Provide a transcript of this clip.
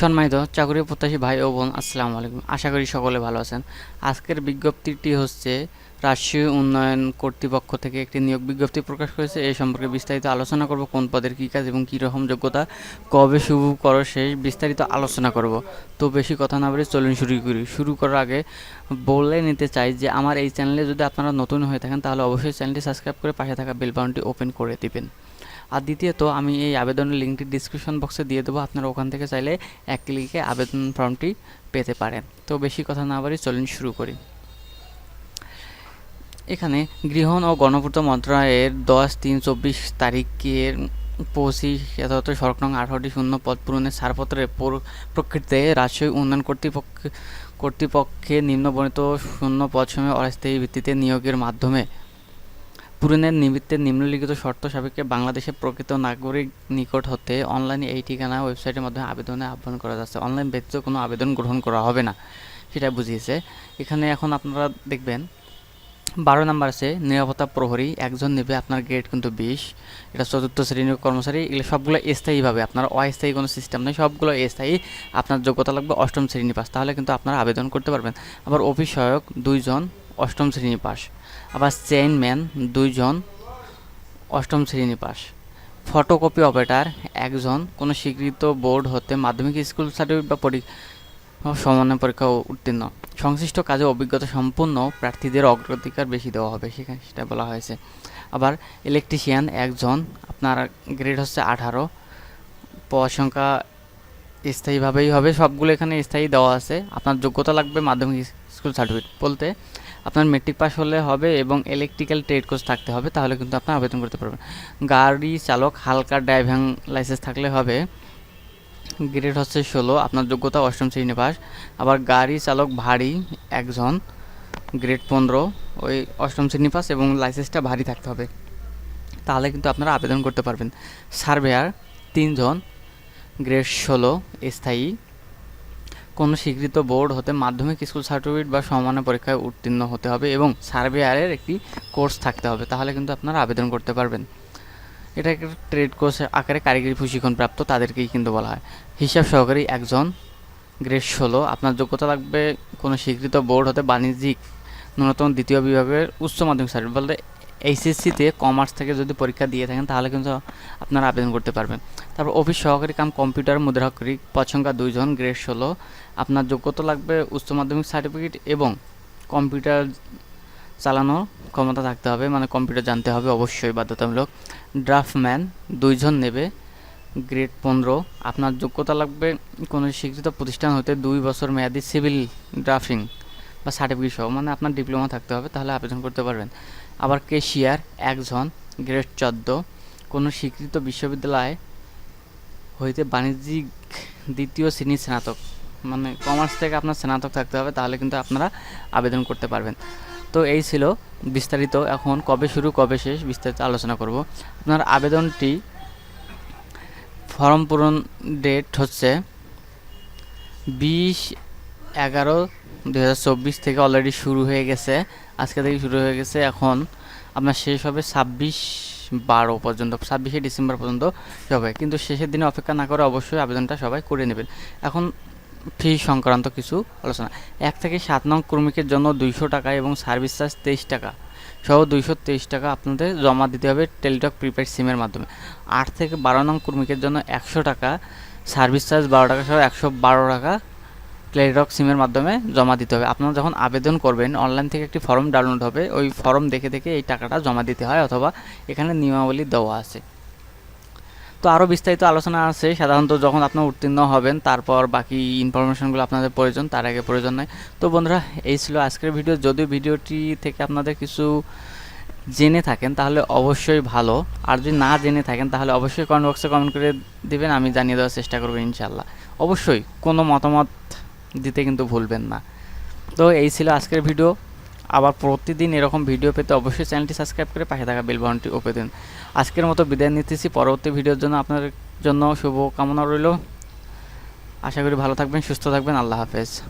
সম্মানিত চাকরি প্রত্যাশী ভাই ও বোন, আসসালামু আলাইকুম। আশা করি সকলে ভালো আছেন। আজকের বিজ্ঞপ্তিটি হচ্ছে, রাষ্ট্রীয় উন্নয়ন কর্তৃপক্ষ থেকে একটি নিয়োগ বিজ্ঞপ্তি প্রকাশ করেছে। এই সম্পর্কে বিস্তারিত আলোচনা করব, কোন পদের কী কাজ এবং কী রকম যোগ্যতা, কবে শুরু করো সেই বিস্তারিত আলোচনা করব। তো বেশি কথা না বলে চলুন শুরু করি। শুরু করার আগে বলে নিতে চাই যে, আমার এই চ্যানেলে যদি আপনারা নতুন হয়ে থাকেন, তাহলে অবশ্যই চ্যানেলটি সাবস্ক্রাইব করে পাশে থাকা বেল ওপেন করে দিবেন। আর দ্বিতীয়ত আমি এই আবেদনের লিঙ্কটি ডিসক্রিপশন বক্সে দিয়ে দেবো। আপনারা ওখান থেকে চাইলে এক ক্লিকে আবেদন ফর্মটি পেতে পারেন। তো বেশি কথা না বাড়ি চলুন শুরু করি। এখানে গৃহণ ও গণপূর্ত মন্ত্রণালয়ের দশ তিন চব্বিশ তারিখের পঁচিশ যথাযথ সড়ক নং আঠারোটি শূন্য পদ পূরণের ছাড়পত্রের পর- প্রকৃতিতে রাজশাহী উন্নয়ন কর্তৃপক্ষ কর্তৃপক্ষে নিম্নবর্ণিত শূন্য পদ পদসমূহে অস্থায়ী ভিত্তিতে নিয়োগের মাধ্যমে পূরণের নিমিত্তে নিম্নলিখিত শর্ত সাপেক্ষে বাংলাদেশের প্রকৃত নাগরিক নিকট হতে অনলাইনে এই ঠিকানা ওয়েবসাইটের মাধ্যমে আবেদনে আহ্বান করা যাচ্ছে। অনলাইন ব্যতীত কোনো আবেদন গ্রহণ করা হবে না সেটা বুঝিয়েছে। এখানে এখন আপনারা দেখবেন, বারো নাম্বার আছে, নিরাপত্তা প্রহরী, একজন নেবে আপনার গ্রেড কিন্তু বিশ, এটা চতুর্থ শ্রেণির কর্মচারী, এগুলো সবগুলো স্থায়ীভাবে, আপনার অস্থায়ী কোনো সিস্টেম নেই, সবগুলো স্থায়ী, আপনার যোগ্যতা লাগবে অষ্টম শ্রেণি পাস তাহলে কিন্তু আপনারা আবেদন করতে পারবেন। আবার অফিস সহায়ক, দুইজন অষ্টম শ্রেণি পাস আবার চেইনম্যান দুইজন অষ্টম শ্রেণি পাস ফটোকপি অপারেটর একজন। কোনো স্বীকৃত বোর্ড হতে মাধ্যমিক স্কুল সার্টিফিকেট বা সমন্বয় পরীক্ষা উত্তীর্ণ। সংশ্লিষ্ট কাজে অভিজ্ঞতা সম্পন্ন প্রার্থীদের অগ্রাধিকার বেশি দেওয়া হবে, সেখানে সেটা বলা হয়েছে। আবার ইলেকট্রিশিয়ান একজন, আপনার গ্রেড হচ্ছে আঠারো, পদ সংখ্যা স্থায়ীভাবেই হবে। সবগুলো এখানে স্থায়ী দেওয়া আছে। আপনার যোগ্যতা লাগবে মাধ্যমিক স্কুল সার্টিফিকেট বলতে। আপনার মেট্রিক পাস হলে হবে এবং ইলেকট্রিক্যাল ট্রেড কোর্স থাকতে হবে, তাহলে কিন্তু আপনি আবেদন করতে পারবেন। গাড়ি চালক হালকা ড্রাইভিং লাইসেন্স থাকলে হবে। গ্রেড হচ্ছে ষোলো, আপনার যোগ্যতা অষ্টম শ্রেণি পাস আবার গাড়ি চালক ভারী, একজন গ্রেড পনেরো, ওই অষ্টম শ্রেণি পাস এবং লাইসেন্সটা ভারী থাকতে হবে। তাহলে কিন্তু আপনারা আবেদন করতে পারবেন। সার্ভেয়ার তিনজন গ্রেড ষোলো, স্থায়ী। কোনো স্বীকৃত বোর্ড হতে মাধ্যমিক স্কুল সার্টিফিকেট বা সমানের পরীক্ষায় উত্তীর্ণ হতে হবে এবং সার্ভেয়ারের একটি কোর্স থাকতে হবে, তাহলে কিন্তু আপনারা আবেদন করতে পারবেন। এটা একটা ট্রেড কোর্স আকারে কারিগরি প্রশিক্ষণ প্রাপ্ত তাদেরকেই কিন্তু বলা হয়। হিসাব সহকারী একজন, গ্রেড ষোলো, আপনার যোগ্যতা লাগবে কোনো স্বীকৃত বোর্ড হতে বাণিজ্যিক, ন্যূনতম দ্বিতীয় বিভাগের উচ্চ মাধ্যমিক সার্টিফিকেট, বলতে এইচএসসিতে কমার্স থেকে যদি পরীক্ষা দিয়ে থাকেন, তাহলে কিন্তু আপনারা আবেদন করতে পারবেন। তারপর অফিস সহকারী কাম কম্পিউটার মুদ্রাক্ষরিক পদ সংখ্যা দুইজন গ্রেড ষোলো। আপনার যোগ্যতা লাগবে উচ্চ মাধ্যমিক সার্টিফিকেট এবং কম্পিউটার চালানোর ক্ষমতা থাকতে হবে মানে কম্পিউটার জানতে হবে অবশ্যই, বাধ্যতামূলক। ড্রাফটম্যান দুইজন নেবে গ্রেড পনেরো। আপনার যোগ্যতা লাগবে কোনো স্বীকৃত প্রতিষ্ঠান হতে দুই বছর মেয়াদি সিভিল ড্রাফটিং বা সার্টিফিকেট সহ মানে আপনার ডিপ্লোমা থাকতে হবে, তাহলে আবেদন করতে পারবেন। আবার কেশিয়ার একজন গ্রেড চোদ্দ, কোনো স্বীকৃত বিশ্ববিদ্যালয় হইতে বাণিজ্যিক দ্বিতীয় শ্রেণির স্নাতক। মানে কমার্স থেকে আপনার স্নাতক থাকতে হবে, তাহলে কিন্তু আপনারা আবেদন করতে পারবেন। তো এই ছিল বিস্তারিত। এখন কবে শুরু, কবে শেষ, বিস্তারিত আলোচনা করব। আপনার আবেদনটি ফর্ম পূরণ ডেট হচ্ছে বিশ এগারো দু থেকে অলরেডি শুরু হয়ে গেছে। আজকে থেকে শুরু হয়ে গেছে। এখন আপনার শেষ হবে ছাব্বিশ বারো পর্যন্ত, ছাব্বিশে ডিসেম্বর পর্যন্ত হবে। কিন্তু শেষের দিনে অপেক্ষা না করে অবশ্যই আবেদনটা সবাই করে নেবেন। এখন ফি সংক্রান্ত কিছু আলোচনা। এক থেকে সাত নং কর্মীকের জন্য দুইশো টাকা এবং সার্ভিস চার্জ তেইশ টাকা সহ দুইশো তেইশ টাকা আপনাদের জমা দিতে হবে টেলিটক প্রিপেড সিমের মাধ্যমে। আট থেকে বারো নং কর্মীকের জন্য একশো টাকা, সার্ভিস চার্জ বারো টাকা সহ একশো বারো টাকা টেলিটক সিমের মাধ্যমে জমা দিতে হবে। আপনারা যখন আবেদন করবেন অনলাইন থেকে একটি ফর্ম ডাউনলোড হবে, ওই ফর্ম দেখে দেখে এই টাকাটা জমা দিতে হয় অথবা এখানে নিয়মাবলী দেওয়া আছে। তো আরও বিস্তারিত আলোচনা আছে। সাধারণত যখন আপনার উত্তীর্ণ হবেন, তারপর বাকি ইনফরমেশনগুলো আপনাদের প্রয়োজন, তার আগে প্রয়োজন নয়। তো বন্ধুরা, এই ছিল আজকের ভিডিও যদিও ভিডিওটি থেকে আপনাদের কিছু জেনে থাকেন, তাহলে অবশ্যই ভালো। আর যদি না জেনে থাকেন, তাহলে অবশ্যই কমেন্ট বক্সে কমেন্ট করে দিবেন, আমি জানিয়ে দেওয়ার চেষ্টা করব ইনশাল্লাহ অবশ্যই কোনো মতামত দিতে কিন্তু ভুলবেন না। তো এই ছিল আজকের ভিডিও। আবার প্রতিদিন এরকম ভিডিও পেতে অবশ্যই চ্যানেলটি সাবস্ক্রাইব করে পাশে থাকা বেল বাটনটি ওপে দিন। আজকের মতো বিদায় নিতেছি। পরবর্তী ভিডিওর জন্য আপনার জন্য শুভ কামনা রইল। আশা করি ভালো থাকবেন, সুস্থ থাকবেন। আল্লাহ হাফেজ।